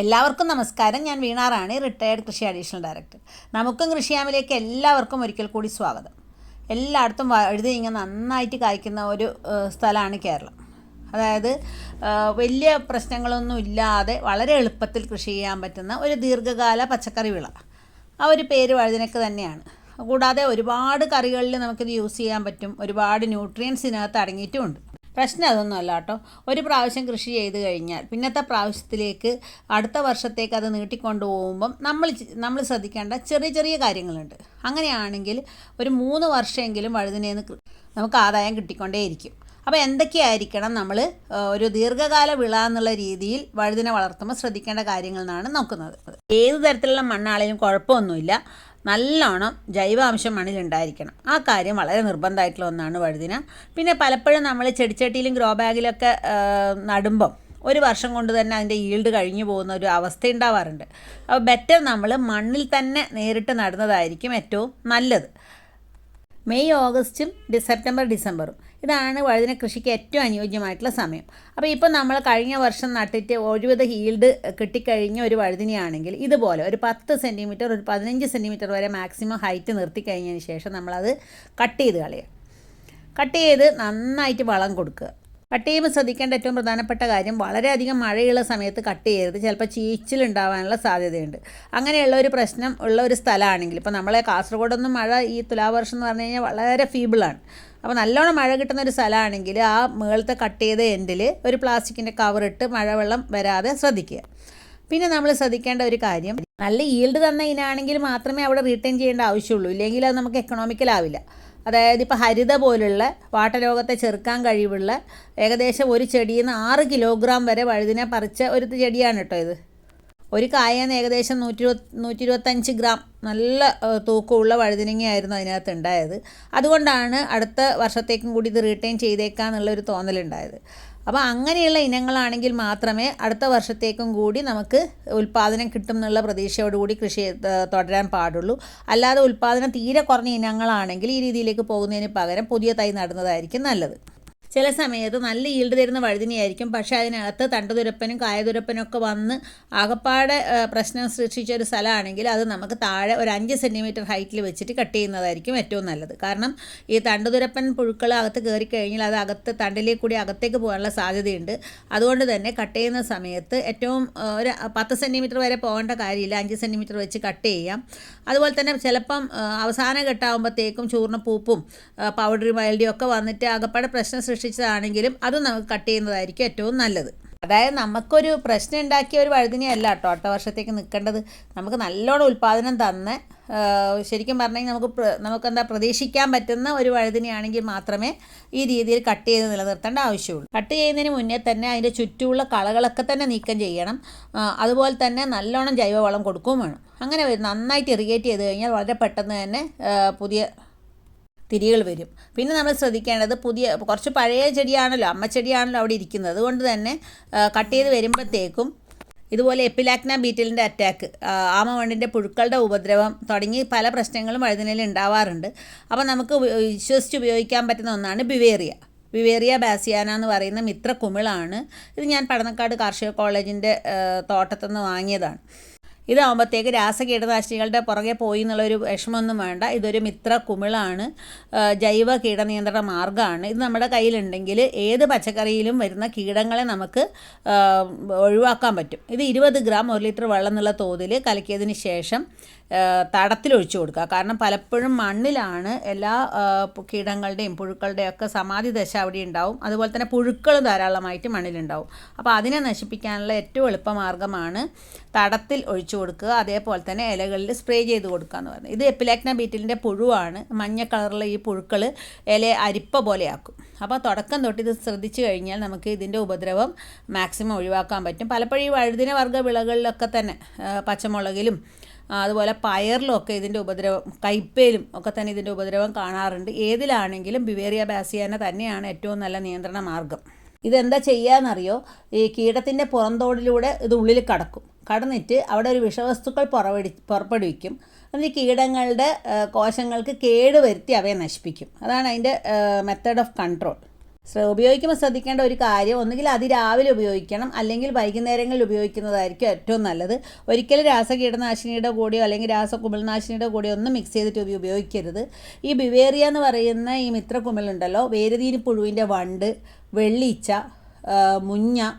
എല്ലാവർക്കും നമസ്കാരം. ഞാൻ വീണാറാണി റിട്ടയർഡ് കൃഷി അഡീഷണൽ ഡയറക്ടർ നമുക്കും കൃഷിയാമിലേക്ക് എല്ലാവർക്കും ഒരിക്കൽ കൂടി സ്വാഗതം. എല്ലായിടത്തും വഴുതി ഇങ്ങനെ നന്നായിട്ട് കായ്ക്കുന്ന ഒരു സ്ഥലമാണ് കേരളം. അതായത് വലിയ പ്രശ്നങ്ങളൊന്നും ഇല്ലാതെ വളരെ എളുപ്പത്തിൽ കൃഷി ചെയ്യാൻ പറ്റുന്ന ഒരു ദീർഘകാല പച്ചക്കറി വിള. ആ ഒരു പേര് വഴുതിനക്ക് തന്നെയാണ്. കൂടാതെ ഒരുപാട് കറികളിൽ നമുക്കിത് യൂസ് ചെയ്യാൻ പറ്റും. ഒരുപാട് ന്യൂട്രിയൻസ് ഇതിനകത്ത് അടങ്ങിയിട്ടുമുണ്ട്. പ്രശ്നം അതൊന്നുമല്ല കേട്ടോ. ഒരു പ്രാവശ്യം കൃഷി ചെയ്ത് കഴിഞ്ഞാൽ പിന്നത്തെ പ്രാവശ്യത്തിലേക്ക് അടുത്ത വർഷത്തേക്ക് അത് നീട്ടിക്കൊണ്ട് പോകുമ്പം നമ്മൾ നമ്മൾ ശ്രദ്ധിക്കേണ്ട ചെറിയ ചെറിയ കാര്യങ്ങളുണ്ട്. അങ്ങനെയാണെങ്കിൽ ഒരു മൂന്ന് വർഷമെങ്കിലും വഴുതിനേന്ന് നമുക്ക് ആദായം കിട്ടിക്കൊണ്ടേയിരിക്കും. അപ്പോൾ എന്തൊക്കെയായിരിക്കണം നമ്മൾ ഒരു ദീർഘകാല വിള എന്നുള്ള രീതിയിൽ വഴുതിനെ വളർത്തുമ്പോൾ ശ്രദ്ധിക്കേണ്ട കാര്യങ്ങൾ എന്നാണ് നോക്കുന്നത്. ഏത് തരത്തിലുള്ള മണ്ണാണെങ്കിലും കുഴപ്പമൊന്നുമില്ല. നല്ലോണം ജൈവാംശം മണ്ണിലുണ്ടായിരിക്കണം. ആ കാര്യം വളരെ നിർബന്ധമായിട്ടുള്ള ഒന്നാണ് വഴുതിന. പിന്നെ പലപ്പോഴും നമ്മൾ ചെടിച്ചട്ടിയിലും ഗ്രോ ബാഗിലൊക്കെ നടുമ്പം ഒരു വർഷം കൊണ്ട് തന്നെ അതിന്റെ ഈൽഡ് കഴിഞ്ഞു പോകുന്ന ഒരു അവസ്ഥ ഉണ്ടാവാറുണ്ട്. അപ്പോൾ ബെറ്റർ നമ്മൾ മണ്ണിൽ തന്നെ നേരിട്ട് നടുന്നതായിരിക്കും ഏറ്റവും നല്ലത്. മെയ് ഓഗസ്റ്റും സെപ്റ്റംബർ ഡിസംബറും. ഇതാണ് വഴുതിന കൃഷിക്ക് ഏറ്റവും അനുയോജ്യമായിട്ടുള്ള സമയം. അപ്പോൾ ഇപ്പോൾ നമ്മൾ കഴിഞ്ഞ വർഷം നട്ടിട്ട് ഒരുവിധ ഹീൽഡ് കിട്ടിക്കഴിഞ്ഞ ഒരു വഴുതിനെയാണെങ്കിൽ ഇതുപോലെ ഒരു പത്ത് സെന്റിമീറ്റർ ഒരു പതിനഞ്ച് സെന്റിമീറ്റർ വരെ മാക്സിമം ഹൈറ്റ് നിർത്തി കഴിഞ്ഞതിന് ശേഷം നമ്മളത് കട്ട് ചെയ്ത് കളയുക. കട്ട് ചെയ്ത് നന്നായിട്ട് വളം കൊടുക്കുക. കട്ട് ചെയ്യുമ്പോൾ ശ്രദ്ധിക്കേണ്ട ഏറ്റവും പ്രധാനപ്പെട്ട കാര്യം വളരെയധികം മഴയുള്ള സമയത്ത് കട്ട് ചെയ്യരുത്. ചിലപ്പോൾ ചീച്ചിലുണ്ടാവാനുള്ള സാധ്യതയുണ്ട്. അങ്ങനെയുള്ള ഒരു പ്രശ്നം ഉള്ള ഒരു സ്ഥലമാണെങ്കിൽ ഇപ്പോൾ നമ്മളെ കാസർഗോഡൊന്നും മഴ ഈ തുലാവർഷം എന്ന് പറഞ്ഞു കഴിഞ്ഞാൽ വളരെ ഫീബിളാണ് അപ്പോൾ നല്ലോണം മഴ കിട്ടുന്ന ഒരു സ്ഥലമാണെങ്കിൽ ആ മുകളിലത്തെ കട്ട് ചെയ്ത എൻഡിൽ ഒരു പ്ലാസ്റ്റിക്കിന്റെ കവറിട്ട് മഴവെള്ളം വരാതെ ശ്രദ്ധിക്കുക. പിന്നെ നമ്മൾ ശ്രദ്ധിക്കേണ്ട ഒരു കാര്യം നല്ല ഈൽഡ് തന്ന ഇനാണെങ്കിൽ മാത്രമേ അവിടെ റീറ്റെയിൻ ചെയ്യേണ്ട ആവശ്യമുള്ളൂ. ഇല്ലെങ്കിൽ അത് നമുക്ക് എക്കണോമിക്കൽ ആവില്ല. അതായത് ഇപ്പോൾ ഹരിത പോലുള്ള വാട്ടരോഗത്തെ ചെറുക്കാൻ കഴിവുള്ള ഏകദേശം ഒരു ചെടിയിൽ നിന്ന് ആറ് കിലോഗ്രാം വരെ വഴുതിനെ പറിച്ച ഒരു ചെടിയാണ് കേട്ടോ ഇത്. ഒരു കായെന്ന് ഏകദേശം നൂറ്റി നൂറ്റി ഇരുപത്തഞ്ച് ഗ്രാം നല്ല തൂക്കമുള്ള വഴുതിനങ്ങയായിരുന്നു അതിനകത്ത് ഉണ്ടായത്. അതുകൊണ്ടാണ് അടുത്ത വർഷത്തേക്കും കൂടി ഇത് റീറ്റെയിൻ ചെയ്തേക്കാന്നുള്ളൊരു തോന്നലുണ്ടായത്. അപ്പോൾ അങ്ങനെയുള്ള ഇനങ്ങളാണെങ്കിൽ മാത്രമേ അടുത്ത വർഷത്തേക്കും കൂടി നമുക്ക് ഉൽപ്പാദനം കിട്ടും എന്നുള്ള പ്രതീക്ഷയോടുകൂടി കൃഷി തുടരാൻ പാടുള്ളൂ. അല്ലാതെ ഉൽപ്പാദനം തീരെ കുറഞ്ഞ ഇനങ്ങളാണെങ്കിൽ ഈ രീതിയിലേക്ക് പോകുന്നതിന് പകരം പുതിയ തൈ നടുന്നതായിരിക്കും നല്ലത്. ചില സമയത്ത് നല്ല ഈൽഡ് തരുന്ന വഴുതിനെയായിരിക്കും. പക്ഷേ അതിനകത്ത് തണ്ടുതുരപ്പനും കായതുരപ്പനും ഒക്കെ വന്ന് ആകപ്പാടെ പ്രശ്നം സൃഷ്ടിച്ച ഒരു സ്ഥലമാണെങ്കിൽ അത് നമുക്ക് താഴെ ഒരു അഞ്ച് സെന്റിമീറ്റർ ഹൈറ്റിൽ വെച്ചിട്ട് കട്ട് ചെയ്യുന്നതായിരിക്കും ഏറ്റവും നല്ലത്. കാരണം ഈ തണ്ടുതുരപ്പൻ പുഴുക്കൾ അകത്ത് കയറി കഴിഞ്ഞാൽ അത് അകത്ത് തണ്ടിലേക്ക് കൂടി അകത്തേക്ക് പോകാനുള്ള സാധ്യതയുണ്ട്. അതുകൊണ്ട് തന്നെ കട്ട് ചെയ്യുന്ന സമയത്ത് ഏറ്റവും ഒരു പത്ത് സെന്റിമീറ്റർ വരെ പോകേണ്ട കാര്യമില്ല. അഞ്ച് സെന്റിമീറ്റർ വെച്ച് കട്ട് ചെയ്യാം. അതുപോലെ തന്നെ ചിലപ്പം അവസാന ഘട്ടമാകുമ്പോഴത്തേക്കും ചൂർണപ്പൂപ്പും പൗഡറി മൈൽഡിയും ഒക്കെ വന്നിട്ട് ആകപ്പാടെ പ്രശ്നം സൃഷ്ടിച്ചതാണെങ്കിലും അത് നമുക്ക് കട്ട് ചെയ്യുന്നതായിരിക്കും ഏറ്റവും നല്ലത്. അതായത് നമുക്കൊരു പ്രശ്നം ഉണ്ടാക്കിയ ഒരു വഴുതിനെയല്ല കേട്ടോ അടുത്ത വർഷത്തേക്ക് നിൽക്കേണ്ടത്. നമുക്ക് നല്ലോണം ഉൽപ്പാദനം തന്ന് ശരിക്കും പറഞ്ഞെങ്കിൽ നമുക്ക് നമുക്കെന്താ പ്രതീക്ഷിക്കാൻ പറ്റുന്ന ഒരു വഴുതിനെയാണെങ്കിൽ മാത്രമേ ഈ രീതിയിൽ കട്ട് ചെയ്ത് നിലനിർത്തേണ്ട ആവശ്യമുള്ളൂ. കട്ട് ചെയ്യുന്നതിന് മുന്നേ തന്നെ അതിന്റെ ചുറ്റുമുള്ള കളകളൊക്കെ തന്നെ നീക്കം ചെയ്യണം. അതുപോലെ തന്നെ നല്ലോണം ജൈവവളം കൊടുക്കുകയും വേണം. അങ്ങനെ. നന്നായിട്ട് ഇറിഗേറ്റ് ചെയ്ത് കഴിഞ്ഞാൽ വളരെ പെട്ടെന്ന് തന്നെ പുതിയ തിരികൾ വരും. പിന്നെ നമ്മൾ ശ്രദ്ധിക്കേണ്ടത് പുതിയ കുറച്ച് പഴയ ചെടിയാണല്ലോ അമ്മച്ചെടിയാണല്ലോ അവിടെ ഇരിക്കുന്നത്. അതുകൊണ്ട് തന്നെ കട്ട് ചെയ്ത് വരുമ്പോഴത്തേക്കും ഇതുപോലെ എപ്പിലാക്ന ബീറ്റിലിന്റെ അറ്റാക്ക് ആമവണ്ടിന്റെ പുഴുക്കളുടെ ഉപദ്രവം തുടങ്ങി പല പ്രശ്നങ്ങളും വഴുതിനയിൽ ഉണ്ടാവാറുണ്ട്. അപ്പോൾ നമുക്ക് വിശ്വസിച്ച് ഉപയോഗിക്കാൻ പറ്റുന്ന ഒന്നാണ് ബിവേറിയ. വിവേറിയ ബാസിയാന എന്ന് പറയുന്ന മിത്ര കുമിളാണ്. ഇത് ഞാൻ പടന്നക്കാട് കാർഷിക കോളേജിന്റെ തോട്ടത്തുനിന്ന് വാങ്ങിയതാണ്. ഇതാകുമ്പോഴത്തേക്ക് രാസകീടനാശിനികളുടെ പുറകെ പോയി എന്നുള്ളൊരു വിഷമമൊന്നും വേണ്ട. ഇതൊരു മിത്ര കുമിളാണ്. ജൈവ കീടനിയന്ത്രണ മാർഗമാണ്. ഇത് നമ്മുടെ കയ്യിലുണ്ടെങ്കിൽ ഏത് പച്ചക്കറിയിലും വരുന്ന കീടങ്ങളെ നമുക്ക് ഒഴിവാക്കാൻ പറ്റും. ഇത് ഇരുപത് ഗ്രാം ഒരു ലിറ്റർ വെള്ളം എന്നുള്ള തോതിൽ കലക്കിയതിന് ശേഷം തടത്തിലൊഴിച്ചു കൊടുക്കുക. കാരണം പലപ്പോഴും മണ്ണിലാണ് എല്ലാ കീടങ്ങളുടെയും പുഴുക്കളുടെയും ഒക്കെ സമാധി ദശ അവിടെ ഉണ്ടാവും. അതുപോലെ തന്നെ പുഴുക്കൾ ധാരാളമായിട്ട് മണ്ണിലുണ്ടാവും. അപ്പോൾ അതിനെ നശിപ്പിക്കാനുള്ള ഏറ്റവും എളുപ്പമാർഗമാണ് തടത്തിൽ ഒഴിച്ചു കൊടുക്കുക. അതേപോലെ തന്നെ ഇലകളിൽ സ്പ്രേ ചെയ്ത് കൊടുക്കുക എന്ന് പറയുന്നത് ഇത് എപ്പിലാക്ന ബീറ്റിലിന്റെ പുഴുവാണ്. മഞ്ഞ കളറിലെ ഈ പുഴുക്കൾ ഇല അരിപ്പ പോലെയാക്കും. അപ്പോൾ തുടക്കം തൊട്ട് ഇത് ശ്രദ്ധിച്ചു കഴിഞ്ഞാൽ നമുക്ക് ഇതിന്റെ ഉപദ്രവം മാക്സിമം ഒഴിവാക്കാൻ പറ്റും. പലപ്പോഴും ഈ വഴുതിന വർഗ വിളകളിലൊക്കെ തന്നെ പച്ചമുളകിലും അതുപോലെ പയറിലും ഒക്കെ ഇതിന്റെ ഉപദ്രവം കയ്പയിലും ഒക്കെ തന്നെ ഇതിന്റെ ഉപദ്രവം കാണാറുണ്ട്. ഏതിലാണെങ്കിലും ബിവേറിയ ബാസിയാന തന്നെയാണ് ഏറ്റവും നല്ല നിയന്ത്രണ മാർഗം. ഇതെന്താ ചെയ്യാന്നറിയോ? ഈ കീടത്തിന്റെ പുറന്തോടിലൂടെ ഇത് ഉള്ളിൽ കടക്കും. കടന്നിട്ട് അവിടെ ഒരു വിഷവസ്തുക്കൾ പുറപ്പെടുവി പുറപ്പെടുവിക്കും. എന്നിട്ട് കീടങ്ങളുടെ കോശങ്ങൾക്ക് കേട് വരുത്തി അവയെ നശിപ്പിക്കും. അതാണ് അതിന്റെ മെത്തേഡ് ഓഫ് കൺട്രോൾ ഉപയോഗിക്കുമ്പോൾ ശ്രദ്ധിക്കേണ്ട ഒരു കാര്യം ഒന്നുകിൽ അതിരാവിലെ ഉപയോഗിക്കണം അല്ലെങ്കിൽ വൈകുന്നേരങ്ങളിൽ ഉപയോഗിക്കുന്നതായിരിക്കും ഏറ്റവും നല്ലത്. ഒരിക്കലും രാസകീടനാശിനിയുടെ കൂടെയോ അല്ലെങ്കിൽ രാസ കുമിൾനാശിനിയുടെ കൂടെയോ ഒന്നും മിക്സ് ചെയ്തിട്ട് ഉപ- ഉപയോഗിക്കരുത്. ഈ ബിവേറിയ എന്ന് പറയുന്ന ഈ മിത്രകുമിളുണ്ടല്ലോ വേരുതീനി പുഴുവിന്റെ വണ്ട് വെള്ളീച്ച മുഞ്ഞ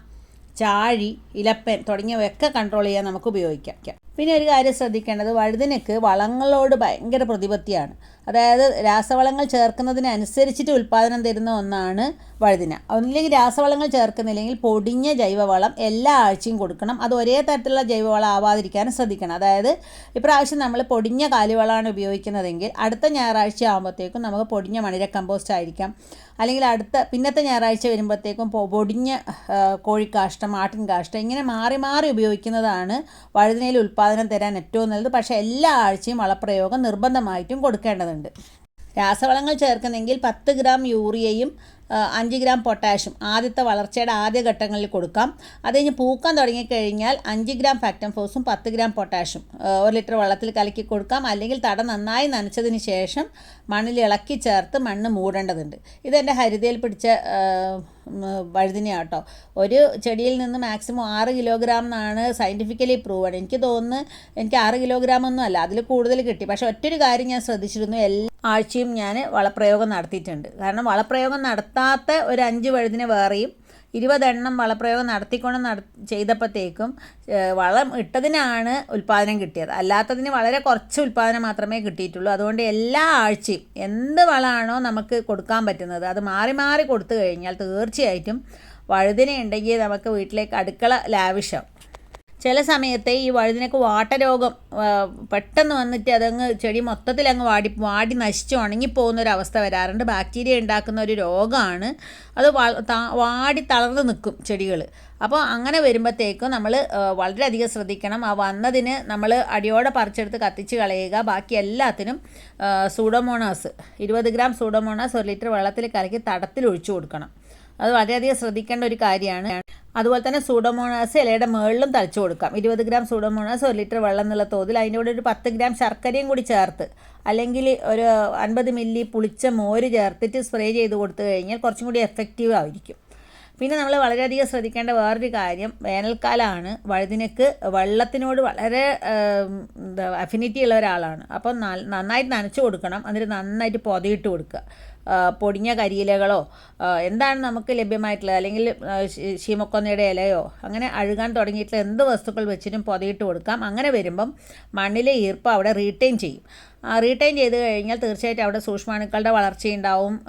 ചാഴി ഇലപ്പൻ തുടങ്ങിയവയൊക്കെ കൺട്രോൾ ചെയ്യാൻ നമുക്ക് ഉപയോഗിക്കാം. പിന്നെ ഒരു കാര്യം ശ്രദ്ധിക്കേണ്ടത് വഴുതിനക്ക് വളങ്ങളോട് ഭയങ്കര പ്രതിപത്തിയാണ്. അതായത് രാസവളങ്ങൾ ചേർക്കുന്നതിനനുസരിച്ചിട്ട് ഉൽപ്പാദനം തരുന്ന ഒന്നാണ് വഴുതിന. ഒന്നില്ലെങ്കിൽ രാസവളങ്ങൾ ചേർക്കുന്നില്ലെങ്കിൽ പൊടിഞ്ഞ ജൈവവളം എല്ലാ ആഴ്ചയും കൊടുക്കണം. അത് ഒരേ തരത്തിലുള്ള ജൈവവളം ആവാതിരിക്കാനും ശ്രദ്ധിക്കണം. അതായത് ഇപ്രാവശ്യം നമ്മൾ പൊടിഞ്ഞ കാലിവളമാണ് ഉപയോഗിക്കുന്നതെങ്കിൽ അടുത്ത ഞായറാഴ്ച ആകുമ്പോഴത്തേക്കും നമുക്ക് പൊടിഞ്ഞ മണിര കമ്പോസ്റ്റ് ആയിരിക്കാം. അല്ലെങ്കിൽ അടുത്ത പിന്നത്തെ ഞായറാഴ്ച വരുമ്പോഴത്തേക്കും പൊടിഞ്ഞ ആ, കോഴിക്കാഷ്ടം ആട്ടിൻ കാഷ്ടം ഇങ്ങനെ മാറി മാറി ഉപയോഗിക്കുന്നതാണ് വഴുതിനയിൽ ഉൽപ്പാദനം തരാൻ ഏറ്റവും നല്ലത്. പക്ഷേ എല്ലാ ആഴ്ചയും വളപ്രയോഗം നിർബന്ധമായിട്ടും കൊടുക്കേണ്ടതുണ്ട്. രാസവളങ്ങൾ ചേർക്കുന്നെങ്കിൽ പത്ത് ഗ്രാം യൂറിയയും അഞ്ച് ഗ്രാം പൊട്ടാഷ്യം ആദ്യത്തെ വളർച്ചയുടെ ആദ്യ ഘട്ടങ്ങളിൽ കൊടുക്കാം. അത് കഴിഞ്ഞ് പൂക്കാൻ തുടങ്ങിക്കഴിഞ്ഞാൽ അഞ്ച് ഗ്രാം ഫാക്ടം ഫോസും പത്ത് ഗ്രാം പൊട്ടാഷ്യം ഒരു ലിറ്റർ വെള്ളത്തിൽ കലക്കി കൊടുക്കാം. അല്ലെങ്കിൽ തട നന്നായി നനച്ചതിന് ശേഷം മണ്ണിൽ ഇളക്കി ചേർത്ത് മണ്ണ് മൂടേണ്ടതുണ്ട്. ഇതെന്റെ ഹരിതയിൽ പിടിച്ച വഴുതിനെയാട്ടോ ഒരു ചെടിയിൽ നിന്ന് മാക്സിമം ആറ് കിലോഗ്രാം എന്നാണ് സയന്റിഫിക്കലി പ്രൂവഡ്. എനിക്ക് തോന്നുന്നു എനിക്ക് ആറ് കിലോഗ്രാം ഒന്നും അല്ല അതിൽ കൂടുതൽ കിട്ടി. പക്ഷേ ഒറ്റൊരു കാര്യം ഞാൻ ശ്രദ്ധിച്ചിരുന്നു എല്ലാ ആഴ്ചയും ഞാൻ വളപ്രയോഗം നടത്തിയിട്ടുണ്ട്. കാരണം വളപ്രയോഗം നടത്താത്ത ഒരു അഞ്ച് വഴുതിനെ വേറെയും ഇരുപതെണ്ണം വളപ്രയോഗം നടത്തിക്കൊണ്ട് നട ചെയ്തപ്പോഴത്തേക്കും വളം ഇട്ടതിനാണ് ഉൽപ്പാദനം കിട്ടിയത്. അല്ലാത്തതിന് വളരെ കുറച്ച് ഉൽപ്പാദനം മാത്രമേ കിട്ടിയിട്ടുള്ളൂ. അതുകൊണ്ട് എല്ലാ ആഴ്ചയും എന്ത് വളമാണോ നമുക്ക് കൊടുക്കാൻ പറ്റുന്നത് അത് മാറി മാറി കൊടുത്തു കഴിഞ്ഞാൽ തീർച്ചയായിട്ടും വഴുതിന ഉണ്ടെങ്കിൽ നമുക്ക് വീട്ടിലേക്ക് അടുക്കള ലാവിഷം ചില സമയത്ത് ഈ വഴുതിനൊക്കെ വാട്ടരോഗം പെട്ടെന്ന് വന്നിട്ട് അതങ്ങ് ചെടി മൊത്തത്തിൽ അങ്ങ് വാടി വാടി നശിച്ച് ഉണങ്ങിപ്പോകുന്ന ഒരു അവസ്ഥ വരാറുണ്ട്. ബാക്ടീരിയ ഉണ്ടാക്കുന്ന ഒരു രോഗമാണ്. അത് വാടി തളർന്ന് നിൽക്കും ചെടികൾ അപ്പോൾ അങ്ങനെ വരുമ്പോഴത്തേക്കും നമ്മൾ വളരെയധികം ശ്രദ്ധിക്കണം. ആ വന്നതിന് നമ്മൾ അടിയോടെ പറിച്ചെടുത്ത് കത്തിച്ച് കളയുക. ബാക്കി എല്ലാത്തിനും സൂഡോമോണാസ് ഇരുപത് ഗ്രാം സൂഡോമോണാസ് ഒരു ലിറ്റർ വെള്ളത്തിൽ കലക്കി തടത്തിൽ ഒഴിച്ചു കൊടുക്കണം. അത് വളരെയധികം ശ്രദ്ധിക്കേണ്ട ഒരു കാര്യമാണ്. അതുപോലെ തന്നെ സൂഡോമോണാസ് ഇലയുടെ മുകളിലും തളിച്ചു കൊടുക്കാം. ഇരുപത് ഗ്രാം സൂഡോമോണാസ് ഒരു ലിറ്റർ വെള്ളം എന്നുള്ള തോതിൽ അതിന്റെ കൂടെ ഒരു പത്ത് ഗ്രാം ശർക്കരയും കൂടി ചേർത്ത് അല്ലെങ്കിൽ ഒരു അൻപത് മില്ലി പുളിച്ച മോര് ചേർത്തിട്ട് സ്പ്രേ ചെയ്ത് കൊടുത്തു കഴിഞ്ഞാൽ കുറച്ചും കൂടി എഫക്റ്റീവ് ആയിരിക്കും. പിന്നെ നമ്മൾ വളരെയധികം ശ്രദ്ധിക്കേണ്ട വേറൊരു കാര്യം വേനൽക്കാലമാണ് വഴുതിനക്ക് വെള്ളത്തിനോട് വളരെ അഫിനിറ്റി ഉള്ള ഒരാളാണ്. അപ്പം നന്നായിട്ട് നനച്ചു കൊടുക്കണം. എന്നിട്ട് നന്നായിട്ട് പൊതയിട്ട് കൊടുക്കുക. പൊടിഞ്ഞ കരിയിലകളോ എന്താണ് നമുക്ക് ലഭ്യമായിട്ടുള്ളത്? അല്ലെങ്കിൽ ശീമക്കൊന്നയുടെ ഇലയോ അങ്ങനെ അഴുകാൻ തുടങ്ങിയിട്ടുള്ള എന്ത് വസ്തുക്കൾ വെച്ചിട്ടും പൊതയിട്ട് കൊടുക്കാം. അങ്ങനെ വരുമ്പം മണ്ണിലെ ഈർപ്പം അവിടെ റീറ്റെയിൻ ചെയ്യും. റീറ്റെയിൻ ചെയ്ത് കഴിഞ്ഞാൽ തീർച്ചയായിട്ടും അവിടെ സൂക്ഷ്മാണുക്കളുടെ വളർച്ചയുണ്ടാവും.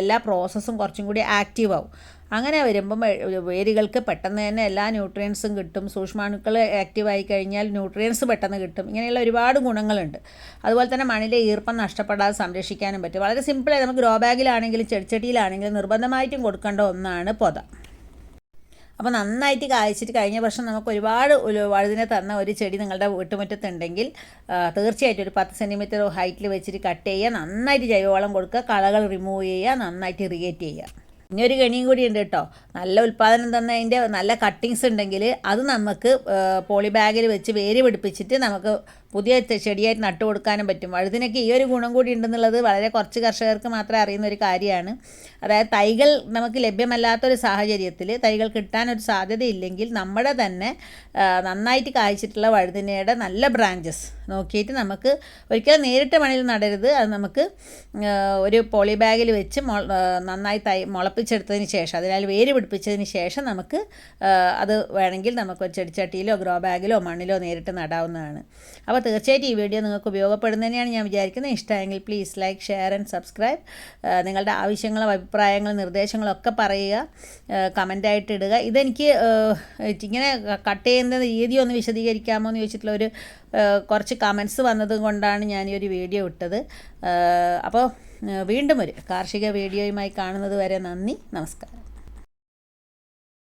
എല്ലാ പ്രോസസ്സും കുറച്ചും കൂടി ആക്റ്റീവ് ആവും. അങ്ങനെ വരുമ്പം വേരുകൾക്ക് പെട്ടെന്ന് തന്നെ എല്ലാ ന്യൂട്രിയൻസും കിട്ടും. സൂക്ഷ്മാണുക്കൾ ആക്റ്റീവായി കഴിഞ്ഞാൽ ന്യൂട്രിയൻസ് പെട്ടെന്ന് കിട്ടും. ഇങ്ങനെയുള്ള ഒരുപാട് ഗുണങ്ങളുണ്ട്. അതുപോലെ തന്നെ മണ്ണിലെ ഈർപ്പം നഷ്ടപ്പെടാതെ സംരക്ഷിക്കാനും പറ്റും. വളരെ സിമ്പിളായി നമുക്ക് ഗ്രോ ബാഗിലാണെങ്കിലും ചെടിച്ചട്ടിയിലാണെങ്കിലും നിർബന്ധമായിട്ടും കൊടുക്കേണ്ട ഒന്നാണ് പൊത. അപ്പോൾ നന്നായിട്ട് കായ്ച്ചിട്ട് കഴിഞ്ഞ വർഷം നമുക്ക് ഒരുപാട് ഒരു വഴുതിനെ തന്ന ഒരു ചെടി നിങ്ങളുടെ വീട്ടുമുറ്റത്തുണ്ടെങ്കിൽ തീർച്ചയായിട്ടും ഒരു പത്ത് സെന്റിമീറ്റർ ഹൈറ്റിൽ വെച്ചിട്ട് കട്ട് ചെയ്യുക. നന്നായിട്ട് ജൈവവളം കൊടുക്കുക. കളകൾ റിമൂവ് ചെയ്യുക. നന്നായിട്ട് ഇറിഗേറ്റ് ചെയ്യുക. ഇനി ഒരു കെണിയും കൂടി ഉണ്ട് കേട്ടോ. നല്ല ഉൽപ്പാദനം തന്നതിന്റെ നല്ല കട്ടിങ്സ് ഉണ്ടെങ്കിൽ അത് നമുക്ക് പോളി ബാഗിൽ വെച്ച് വേര് പിടിപ്പിച്ചിട്ട് നമുക്ക് പുതിയ ചെടിയായിട്ട് നട്ടു കൊടുക്കാനും പറ്റും. വഴുതിനൊക്കെ ഈ ഒരു ഗുണം കൂടി ഉണ്ടെന്നുള്ളത് വളരെ കുറച്ച് കർഷകർക്ക് മാത്രമേ അറിയുന്ന ഒരു കാര്യമാണ്. അതായത് തൈകൾ നമുക്ക് ലഭ്യമല്ലാത്തൊരു സാഹചര്യത്തിൽ തൈകൾ കിട്ടാനൊരു സാധ്യതയില്ലെങ്കിൽ നമ്മുടെ തന്നെ നന്നായിട്ട് കായ്ച്ചിട്ടുള്ള വഴുതിനയുടെ നല്ല ബ്രാഞ്ചസ് നോക്കിയിട്ട് നമുക്ക് ഒരിക്കലും നേരിട്ട് മണിയിൽ നടരുത്. അത് നമുക്ക് ഒരു പോളി ബാഗിൽ വെച്ച് നന്നായി തൈ മുളപ്പിച്ചെടുത്തതിന് ശേഷം അതിനാൽ വേര് പിടിപ്പിച്ചതിന് ശേഷം നമുക്ക് അത് വേണമെങ്കിൽ നമുക്ക് ഒരു ചെടിച്ചട്ടിയിലോ ഗ്രോ ബാഗിലോ മണ്ണിലോ നേരിട്ട് നടാവുന്നതാണ്. അപ്പോൾ തീർച്ചയായിട്ടും ഈ വീഡിയോ നിങ്ങൾക്ക് ഉപയോഗപ്പെടുന്നതിനെയാണ് ഞാൻ വിചാരിക്കുന്നത്. ഇഷ്ടമായെങ്കിൽ please like share and subscribe നിങ്ങളുടെ ആവശ്യങ്ങളും അഭിപ്രായങ്ങളും നിർദ്ദേശങ്ങളും ഒക്കെ പറയുക. കമന്റായിട്ട് ഇടുക. ഇതെനിക്ക് ഇങ്ങനെ കട്ട് ചെയ്യുന്ന രീതി ഒന്ന് വിശദീകരിക്കാമോ എന്ന് ചോദിച്ചിട്ടുള്ള ഒരു കുറച്ച് കമൻസ് വന്നത് കൊണ്ടാണ് ഞാൻ ഈ ഒരു വീഡിയോ ഇട്ടത്. അപ്പോൾ വീണ്ടും ഒരു കാർഷിക വീഡിയോയുമായി കാണുന്നത് വരെ നന്ദി. നമസ്കാരം.